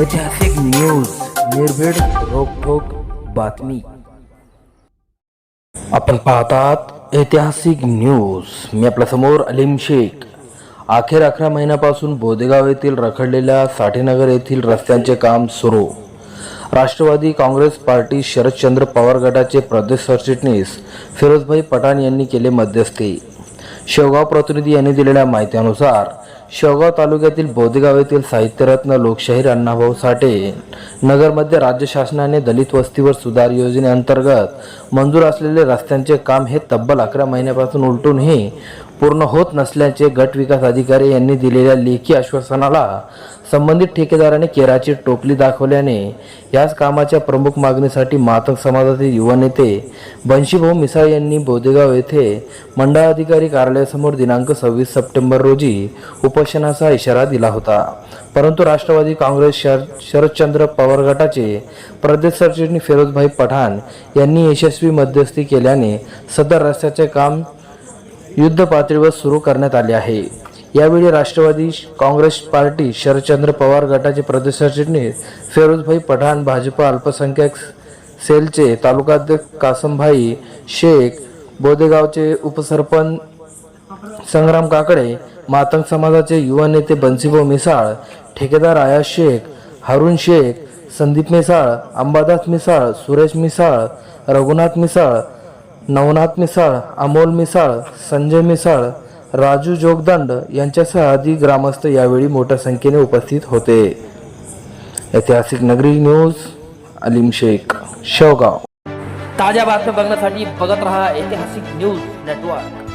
ऐतिहासिक न्यूज निर्भीड रोखोक बातमी. आपण पाहतात ऐतिहासिक न्यूज मी आपल्यासमोर अलीम शेख. अखेर अकरा महिन्यापासून बोदेगाव येथील रखडलेल्या साठेनगर येथील रस्त्यांचे काम सुरू. राष्ट्रवादी काँग्रेस पार्टी शरदचंद्र पवार गटाचे प्रदेश सरचिटणीस फिरोजभाई पठाण यांनी केले मध्यस्थी. शेवगाव प्रतिनिधी यांनी दिलेल्या माहितीनुसार शेवगाव तालुक्यातील बोधगाव येथील साहित्यरत्न लोकशाहीर अण्णाभाऊ साठे नगरमध्ये राज्य शासनाने दलित वस्तीवर सुधार योजनेअंतर्गत मंजूर असलेले रस्त्यांचे काम हे तब्बल अकरा महिन्यापासून उलटूनही पूर्ण होत नसल्याचे गट विकास अधिकारी यांनी दिलेल्या लेखी आश्वासनाला संबंधित ठेकेदाराने केराची टोपली दाखवल्याने याच कामाच्या प्रमुख मागणीसाठी मातक समाजातील युवा नेते बंशीभाऊ मिसाळ यांनी बोदेगाव येथे मंडळाधिकारी कार्यालयासमोर दिनांक सव्वीस सप्टेंबर रोजी उपोषणाचा इशारा दिला होता. परंतु राष्ट्रवादी काँग्रेस शर शरदचंद्र पवार गटाचे प्रदेश सरचिटणीस फिरोजभाई पठाण यांनी यशस्वी मध्यस्थी केल्याने सदर रस्त्याचे काम युद्ध पातळीवर सुरू करण्यात आले आहे. यावेळी राष्ट्रवादी काँग्रेस पार्टी शरदचंद्र पवार गटाचे प्रदेश सरचिटणीस फेरोजभाई पठाण भाजपा अल्पसंख्याक सेलचे तालुकाध्यक्ष कासमभाई शेख बोदेगावचे उपसरपंच संग्राम काकडे मातंग समाजाचे युवा नेते बन्सीभाऊ मिसाळ ठेकेदार आयाज शेख हारून शेख संदीप मिसाळ अंबादास मिसाळ सुरेश मिसाळ रघुनाथ मिसाळ नवनाथ मिसाळ अमोल मिसाळ संजय मिसाळ राजू जोगदंड यांच्यासह अधिक ग्रामस्थ यावेळी मोठ्या संख्येने उपस्थित होते. ऐतिहासिक नगरी न्यूज अलीम शेख शेवगाव. ताज्या बातम्या बघण्यासाठी बघत रहा ऐतिहासिक न्यूज नेटवर्क.